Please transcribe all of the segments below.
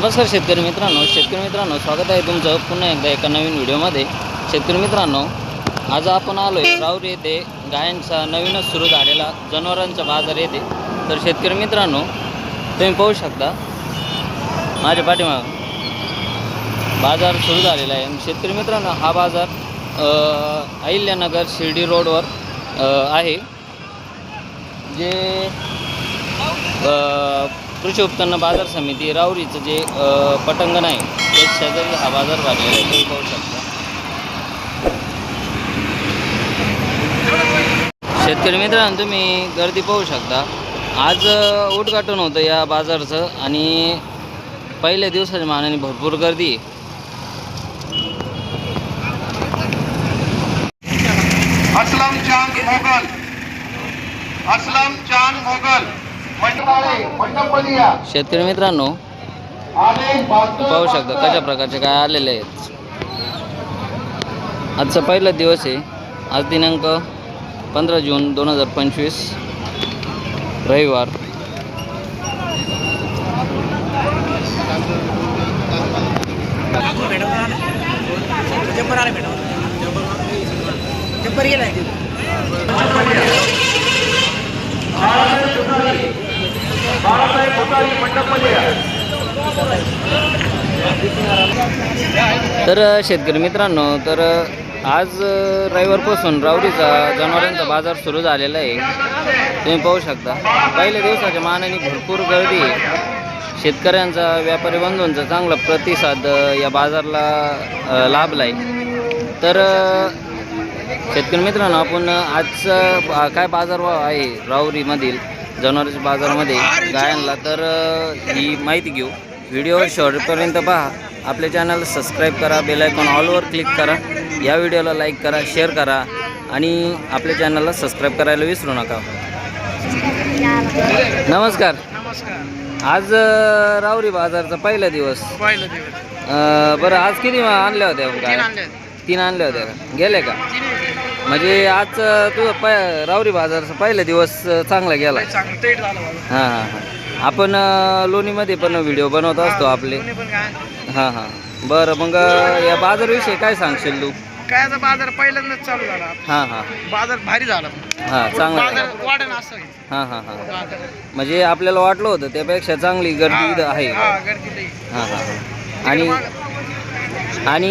नमस्कार शेतकरी मित्रांनो शेतकरी मित्रांनो स्वागत आहे तुमचं पुन्हा एकदा एका नवीन व्हिडिओमध्ये. शेतकरी मित्रांनो आज आपण आलो आहे राऊर येथे गायांचा नवीनच सुरू झालेला जनावरांचा बाजार येते तर शेतकरी मित्रांनो तुम्ही पाहू शकता माझ्या पाठीमाग बाजार सुरू झालेला आहे. शेतकरी मित्रांनो हा बाजार अहिल्यानगर शिर्डी रोडवर आहे. जे कृषी उत्पन्न बाजार समिती राऊरीचं जे पटंगण आहे ते शेजारी हा बाजार भरलेला आहे. तुम्ही पाहू शकता. शेतकरी मित्रांनो तुम्ही गर्दी पाहू शकता. आज उद्घाटन होतं या बाजारचं आणि पहिल्या दिवसाच्या मानाने भरपूर गर्दी शेतकरी मित्रांनो पाहू शकता कशा प्रकारचे काय आलेले आहेत. आजचा पहिला दिवस आहे. आज दिनांक पंधरा जून दोन हजार पंचवीस रविवार. तर शेतकरी मित्रांनो तर आज रविवारपासून रावरीचा जनावरांचा बाजार सुरू झालेला आहे. तुम्ही पाहू शकता. पहिल्या दिवसाच्या मानाने भरपूर गर्दी आहे. शेतकऱ्यांचा व्यापारी बंधूंचा चांगला प्रतिसाद या बाजारला लाभला आहे तर शेतकरी मित्रांनो आपण आजचं काय बाजारभाव आहे राऊरीमधील? जनावरांच्या बाजारामध्ये गायांना तर ही माहिती घेऊ. व्हिडिओ शेवटपर्यंत पहा. आपल्या चॅनलला सबस्क्राईब करा बेलायकॉन ऑलवर क्लिक करा. या व्हिडिओला लाईक करा शेअर करा आणि आपल्या चॅनलला सबस्क्राईब करायला विसरू नका. नमस्कार. नमस्कार. आज अ, राऊरी बाजारचा पहिला दिवस. पहिलं दिवस. बरं आज किती आणल्या होत्या? तीन आणल्या होत्या. का? गेले का. म्हणजे आज तुझं पय रावरी बाजारचा पहिला दिवस चांगला गेला. चांगलं झालं हां हां हां. आपण अ, लोणीमध्ये पण व्हिडिओ बनवत असतो आपले. कोणी पण काय? हां हां. बरं मग अ, या बाजारविषयी काय सांगशील तू? काय आता बाजार पहिल्यांदाच चालू झाला. हां हां. बाजार भारी झाला. हां चांगला बाजार वाढन असं आहे. हां हां हां. बाजार. म्हणजे आपल्याला वाटलं होतं त्यापेक्षा चांगली गर्दी इथं आहे. हा गर्दी लई. हां हां हां. आणि आणि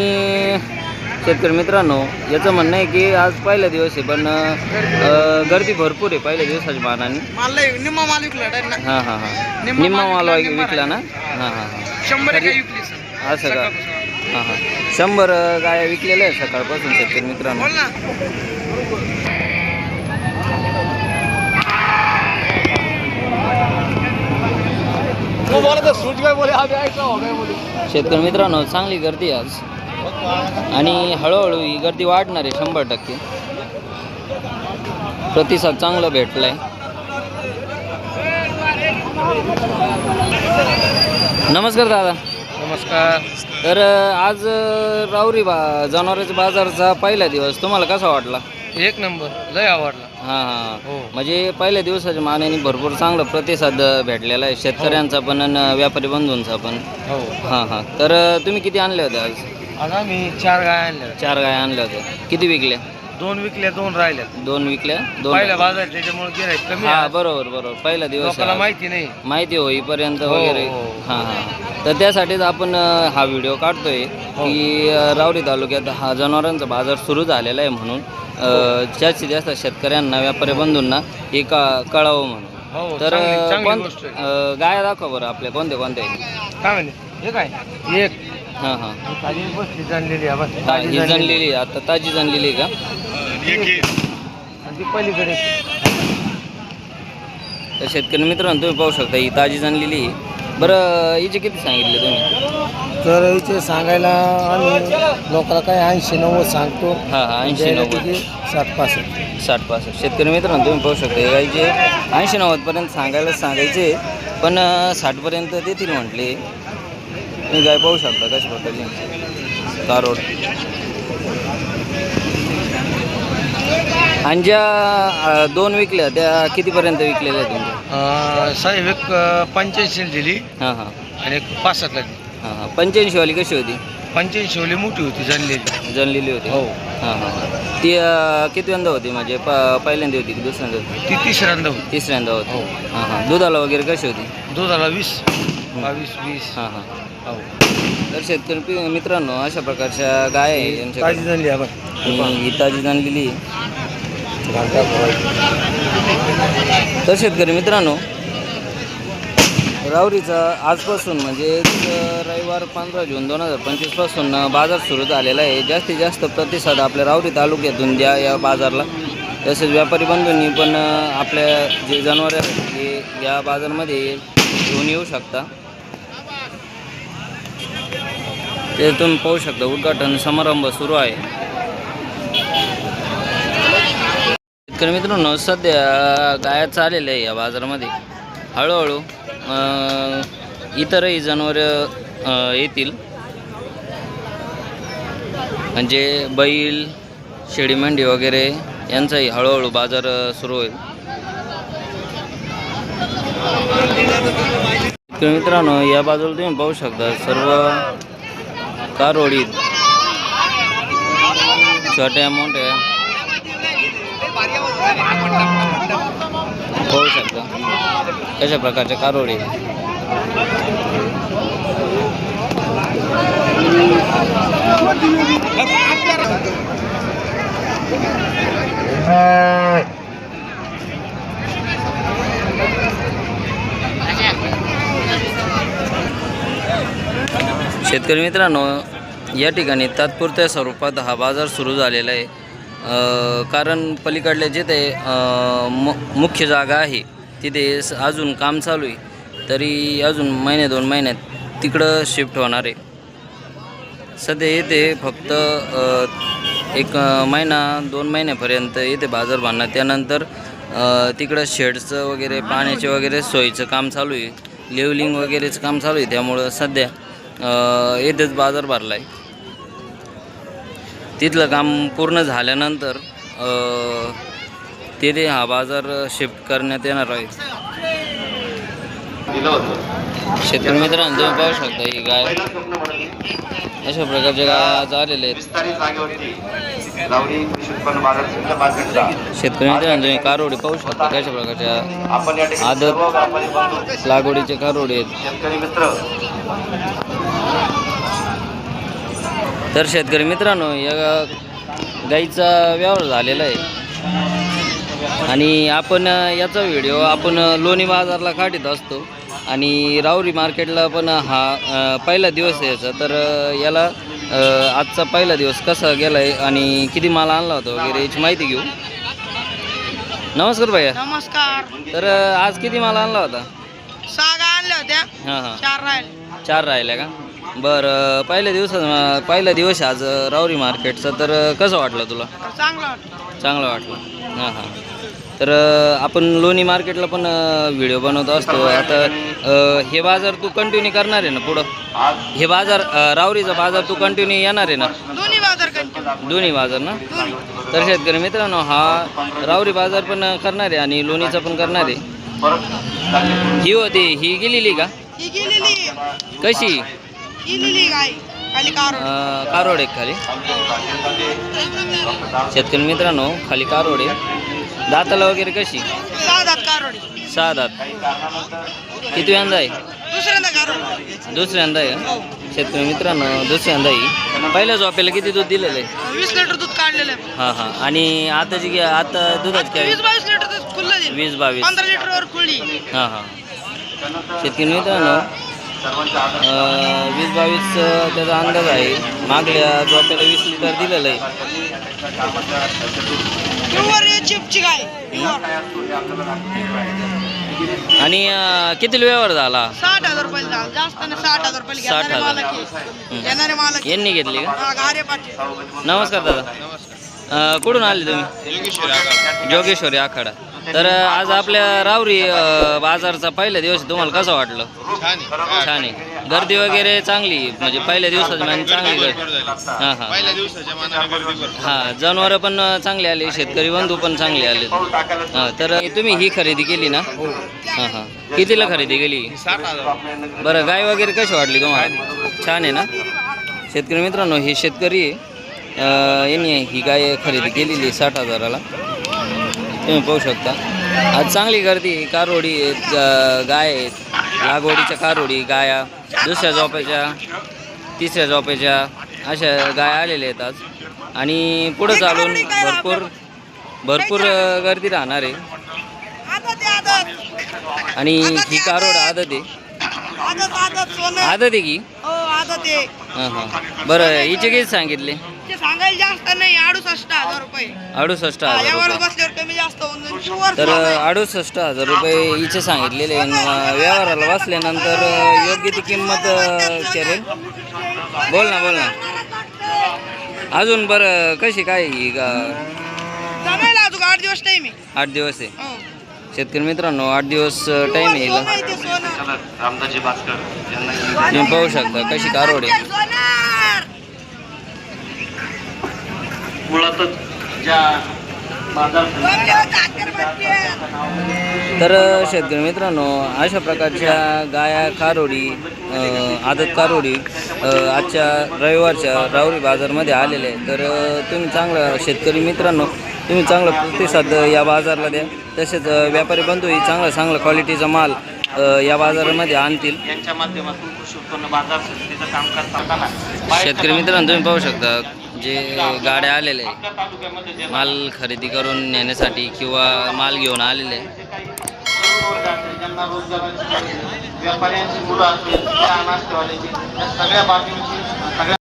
शेतकरी मित्रांनो याचं म्हणणं आहे की आज पहिला दिवस आहे पण अ, गर्दी भरपूर आहे पहिल्या दिवसाच्या मानाने. माल लय निम्मा माल विकला direct ना. हां हां हां. निम्मा निम्मा माल माल विकला, निम्मा विकला ना? हां हां हां. शंभर एक विकली सर. असं का? सकाळपासून. हां हां. शंभर अ, गाया विकलेल्या आहेत सकाळपासून शेतकरी मित्रांनो. बोल ना. शेतकरी मित्रांनो चांगली गर्दी आहे आज. आणि हळूहळू ही गर्दी वाढणार आहे शंभर टक्के. प्रतिसाद चांगला भेटलाय. नमस्कार दादा. नमस्कार. तर आज अ, राऊरी बा जनावरांच्या बाजारचा पहिला दिवस. तुम्हाला कसा वाटला? एक नंबर. लय आवडला. हां हां. हो. म्हणजे पहिल्या दिवसाच्या मानाने भरपूर चांगला प्रतिसाद भेटलेला आहे. शेतकऱ्यांचा पण आणि व्यापारी बंधूंचा पण. हो. हां हां. तर तुम्ही किती आणले होते आज? आज आम्ही चार गाय आणल्या. चार गाय आणल्या होत्या. किती विकल्या? दोन विकल्या दोन राहिल्या. दोन विकल्या दोन पहिला बाजार त्याच्यामुळे गिराईक कमी हा आहे. बरोबर बरोबर. पहिला दिवस लोकांना. माहिती नाही. माहिती होईपर्यंत हो, वगैरे. हो. हां. हां तर त्यासाठीच आपण अ, हा व्हिडिओ काढतोय हो. की अ, रावरी तालुक्यात हा जनावरांचा बाजार सुरू झालेला आहे म्हणून अ, जास्तीत जास्त शेतकऱ्यांना व्यापारी बंधूंना हे का कळावं म्हणून. हो तर चांगली- अ, चांगली कोण गोष्ट आहे. अ, गाया दाखवा बरं आपल्या. कोणत्या कोणत्या आहेत? काय म्हणले हे काय? एक. हां हां. ताजी जाणलेली आहे बस. ताजी ही जाणलेली. आहे. आता ताजी जनलेली आहे का? आणि ती पलीकडे. तर शेतकरी मित्रांनो तुम्ही पाहू शकता ही ताजी जनलेली आहे. बरं हिचे किती सांगितले तुम्ही? तर इथे सांगायला आम्ही लोकांना काय ऐंशी नव्वद सांगतो. हां हां ऐंशी द्यायला नव्वद. किती? साठ पासष्ट. साठ पासष्ट. शेतकरी मित्रांनो तुम्ही पाहू शकता हे ऐंशी नव्वदपर्यंत सांगायला सांगायचे पण अं, साठपर्यंत देतील म्हटले. तुम्ही गाय पाहू शकता कशा प्रकारची? कारोड आणि ज्या दोन विकल्या त्या कितीपर्यंत विकलेल्या आहेत तुमच्या? साहेब एक पंच्याऐंशी दिली. हां हां. आणि एक पाच सात लागली हां हां. पंच्याऐंशीवाली कशी होती? पंच्याऐंशी ओली मोठी होती जाणलेली. जनलेली होती. हो. हां हां हां. ती अं, कितव्यांदा होती? म्हणजे प पहिल्यांदा होती की दुसऱ्यांदा होती? ती तिसऱ्यांदा होती. तिसऱ्यांदा होती. हो. हां हां. दुधाला वगैरे कशी होती? दुधाला वीस. बावीस वीस. हां हां. हो. तर शेतकरी पि- मित्रांनो अशा प्रकारच्या गाय आहे ताजी यांच्याकडे. झाली आपण आणि ही ताजी तर शेतकरी मित्रांनो रावरीचा आजपासून म्हणजे अं, रविवार पंधरा जून दोन हजार पंचवीसपासून बाजार सुरू झालेला आहे. जास्तीत जास्त प्रतिसाद आपल्या रावरी तालुक्यातून द्या या बाजारला. तसेच व्यापारी बंधूंनी पण आपल्या जे जनावरे आहेत ते या बाजारमध्ये घेऊन येऊ शकता. ते तुम्ही पाहू शकता उद्घाटन समारंभ सुरू आहे. शेतकरी मित्रांनो सध्या गाया चाललेल्या आहे या बाजारामध्ये. हळूहळू इतरही जनावरं येतील. म्हणजे बैल शेळी मेंढी वगैरे यांचाही हळूहळू बाजार सुरू होईल. तर मित्रांनो या बाजूला तुम्ही पाहू शकता सर्व कारोडी छोट्या मोठ्या पाहू शकता कशा प्रकारच्या कारोडी शेतकरी मित्रांनो या ठिकाणी तात्पुरत्या स्वरूपात हा बाजार सुरू झालेला आहे. कारण पलीकडल्या जिथे मु मुख्य जागा आहे तिथे स- अजून काम चालू आहे. तरी अजून महिने दोन महिन्यात तिकडं शिफ्ट होणार आहे. सध्या येथे फक्त एक महिना दोन महिन्यापर्यंत येथे बाजार बांधणार. त्यानंतर तिकडं शेडचं वगैरे पाण्याचे वगैरे सोयीचं काम चालू आहे. लेवलिंग वगैरेचं काम चालू आहे. त्यामुळं सध्या येथेच बाजार भरला आहे तिथलं काम पूर्ण झाल्यानंतर तिथे हा बाजार शिफ्ट करण्यात येणार आहे. शेतकरी मित्रांनो तुम्ही पाहू शकता ही गाय. अशा प्रकारच्या गाय झालेल्या आहेत. शेतकरी कारोडी पाहू शकता कशा प्रकारच्या आदत. लागवडीचे कारोडी आहेत. तर शेतकरी मित्रांनो या गाईचा व्यवहार झालेला आहे. आणि आपण याचा व्हिडिओ आपण लोणी बाजारला काढत असतो. आणि राऊरी मार्केटला पण हा पहिला दिवस आहे याचा. तर याला आजचा पहिला दिवस कसा गेला आहे आणि किती माल आणला होता वगैरे याची माहिती घेऊ. नमस्कार भैया. नमस्कार. तर आज किती माल आणला होता? सहा आणल्या होत्या. हां हां. चार राहिले. चार राहिल्या का? बरं पहिल्या दिवसात पहिला दिवस आहे आज राऊरी मार्केटचा. तर कसं वाटलं तुला? चांगलं वाटलं. चांगलं वाटलं. हां हां. तर आपण लोणी मार्केटला पण व्हिडिओ बनवत असतो. आता हे बाजार तू कंटिन्यू करणार आहे ना पुढं? हे बाजार रावरीचा बाजार तू कंटिन्यू येणार आहे ना? दोन्ही बाजार कंटिन्यू दोन्ही बाजार ना? तर शेतकरी मित्रांनो हा रावरी बाजार पण करणार आहे आणि लोणीचा पण करणार आहे. ही होती ही गेलेली का? कशी? कारोड. खाली. शेतकरी मित्रांनो खाली कारोड आहे. दाताला वगैरे कशी? सहा दात कारवडी सहा दात किती यंदा आहे? दुसऱ्यांदा आहे का? शेतकरी मित्रांनो दुसऱ्यांदा आहे. पहिल्या झोपेला किती दूध दिलेलं आहे? वीस लिटर दूध काढलेलं आहे. हां हां. आणि आताची घ्या आता दुधाची काय? वीस बावीस लिटर दूध खुल्लं दिलं वीस बावीस. पंधरा लिटरवर हां हां. शेतकरी मित्रांनो अं, वीस बावीस अं, त्याचा अंदाज आहे. मागल्या झोपेला वीस लिटर दिलेलं आहे. प्युअर हे चिपची गाय. प्युअर आणि अं, किती व्यवहार झाला? साठ हजार रुपये झालं. जास्त नाही साठ हजार रुपये साठ घेणारे हजार. मालक आहे. घेणारे मालक आहे. यांनी घेतली का? हा, पाटील. नमस्कार दादा. अं, कुठून आले तुम्ही? जोगेश्वरी आखाडा. तर आज आपल्या रावरी अ, बाजारचा पहिला दिवस तुम्हाला कसं वाटलं? छान आहे. गर्दी वगैरे चांगली म्हणजे पहिल्या दिवसाची म्हणजे चांगली गर्दी. हां हां. पहिल्या दिवसाच्या मानाने गर्दी भरपूर हां जनावरं पण चांगले आले शेतकरी बंधू पण चांगले आले. हां तर तुम्ही ही खरेदी केली ना? हां. हां कितीला खरेदी केली? साठ हजार. बरं गाय वगैरे कशी वाटली तुम्हाला? छान आहे ना? शेतकरी मित्रांनो हे शेतकरी आहे. अं, यांनी ही गाय खरेदी केलेली आहे साठ हजाराला. तुम्ही पाहू शकता. आज चांगली गर्दी आहे. कारोडी आहेत गाय आहेत. लागवडीच्या कारोडी गाया. दुसऱ्या झोपायच्या तिसऱ्या झोपायच्या अशा गाय आलेल्या आहेत आज. आणि पुढं चालून भरपूर भरपूर गर्दी राहणार आहे. आणि ही कारोड आदत. आहे. आदत आहे की? हो हां हां. बरं हिचे किती सांगितले? ते सांगायला जास्त नाही अडुसष्ट हजार रुपये. अडुसष्ट हा, हजार यावर रुपये. बसल्यावर कमी जास्त होऊन जाईल. तर अडुसष्ट हजार रुपये हिचे सांगितलेले आणि, अं, व्यवहाराला बसल्यानंतर अं, योग्य ती किंमत अं, करेल बोल ना बोल ना. अजून बरं कशी काय ही गा जमायला अजून आठ दिवस टाइम आहे. आठ दिवस आहे. हो. शेतकरी मित्रांनो आठ दिवस टाईम येईल रामदाजी भास्कर यांना तुम्ही पाहू शकता कशी कारोड आहे. मुळातच ज्या बाजार. तर शेतकरी मित्रांनो अशा प्रकारच्या गाया कारोडी अ, आदत कारोडी अ, आजच्या रविवारच्या रावरी बाजारमध्ये आलेले आहे तर अ, तुम्ही चांगलं शेतकरी मित्रांनो तुम्ही चांगला प्रतिसाद या बाजारला द्या तसेच अ, व्यापारी बंधूही चांगला चांगला क्वालिटीचा माल या बाजारामध्ये आणतील. यांच्या माध्यमातून कृषी उत्पन्न बाजार समितीचं काम करताना शेतकरी मित्रांनो तुम्ही पाहू शकता जे गाड्या आलेले माल खरेदी करून नेण्यासाठी किंवा माल घेऊन आलेले ज्यांना रोजगाराची व्यापाऱ्यांची मुलं त्या या सगळ्या बाबींची